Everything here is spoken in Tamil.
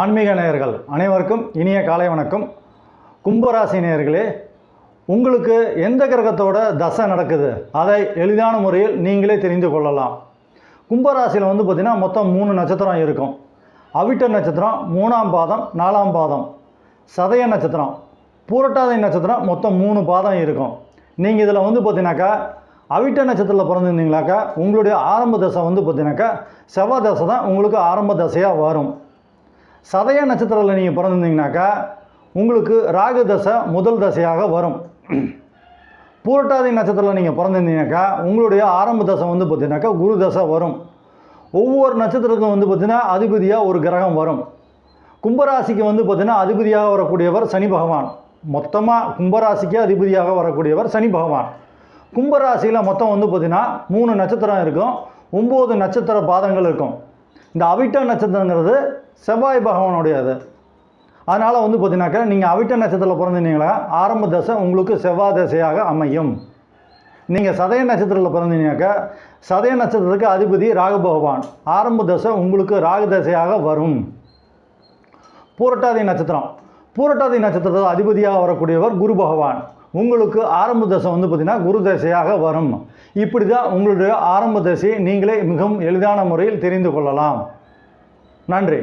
ஆன்மீக நேயர்கள் அனைவருக்கும் இனிய காலை வணக்கம். கும்பராசி நேயர்களே உங்களுக்கு எந்த கிரகத்தோட தசை நடக்குது? அதை எளிதான முறையில் நீங்களே தெரிந்து கொள்ளலாம். கும்பராசியில் வந்து பார்த்திங்கன்னா மொத்தம் மூணு நட்சத்திரம் இருக்கும். அவிட்ட நட்சத்திரம் மூணாம் பாதம் நாலாம் பாதம். சதய நட்சத்திரம் பூரட்டாதி நட்சத்திரம் மொத்தம் மூணு பாதம் இருக்கும். நீங்கள் இதில் வந்து பார்த்தீங்கன்னாக்கா அவிட்ட நட்சத்திரத்தில் பிறந்திருந்தீங்களாக்கா உங்களுடைய ஆரம்ப தசை வந்து பார்த்தீங்கன்னாக்கா செவ்வாய் தசை தான் உங்களுக்கு ஆரம்ப தசையாக வரும். சதய நட்சத்திரத்தில் நீங்கள் பிறந்திருந்தீங்கனாக்கா உங்களுக்கு ராகு தசை முதல் தசையாக வரும். பூரட்டாதி நட்சத்திரத்தில் நீங்கள் பிறந்திருந்தீங்கனாக்கா உங்களுடைய ஆரம்ப தசை வந்து பார்த்தீங்கன்னாக்கா குரு தசை வரும். ஒவ்வொரு நட்சத்திரத்துக்கும் வந்து பார்த்திங்கன்னா அதிபதியாக ஒரு கிரகம் வரும். கும்பராசிக்கு வந்து பார்த்திங்கன்னா அதிபதியாக வரக்கூடியவர் சனி பகவான். மொத்தமாக கும்பராசிக்கு அதிபதியாக வரக்கூடியவர் சனி பகவான். கும்பராசியில் மொத்தம் வந்து பார்த்திங்கன்னா மூணு நட்சத்திரம் இருக்கும். ஒம்பது நட்சத்திர பாதங்கள் இருக்கும். இந்த அவிட்ட நட்சத்திரங்கிறது செவ்வாய் பகவானுடையது. அதனால் வந்து பார்த்தீங்கன்னாக்கா நீங்கள் அவிட்ட நட்சத்திரத்தில் பிறந்தீங்களா ஆரம்ப தசை உங்களுக்கு செவ்வாய் தசையாக அமையும். நீங்கள் சதய நட்சத்திரத்தில் பிறந்தீங்கன்னாக்கா சதய நட்சத்திரத்துக்கு அதிபதி ராகு பகவான். ஆரம்ப தசை உங்களுக்கு ராகு தசையாக வரும். பூரட்டாதி நட்சத்திரம். பூரட்டாதி நட்சத்திரத்தில் அதிபதியாக வரக்கூடியவர் குரு பகவான். உங்களுக்கு ஆரம்ப தசை வந்து பார்த்திங்கன்னா குரு தசையாக வரும். இப்படி தான் உங்களுடைய ஆரம்ப தசையை நீங்களே மிகவும் எளிதான முறையில் தெரிந்து கொள்ளலாம். நன்றி.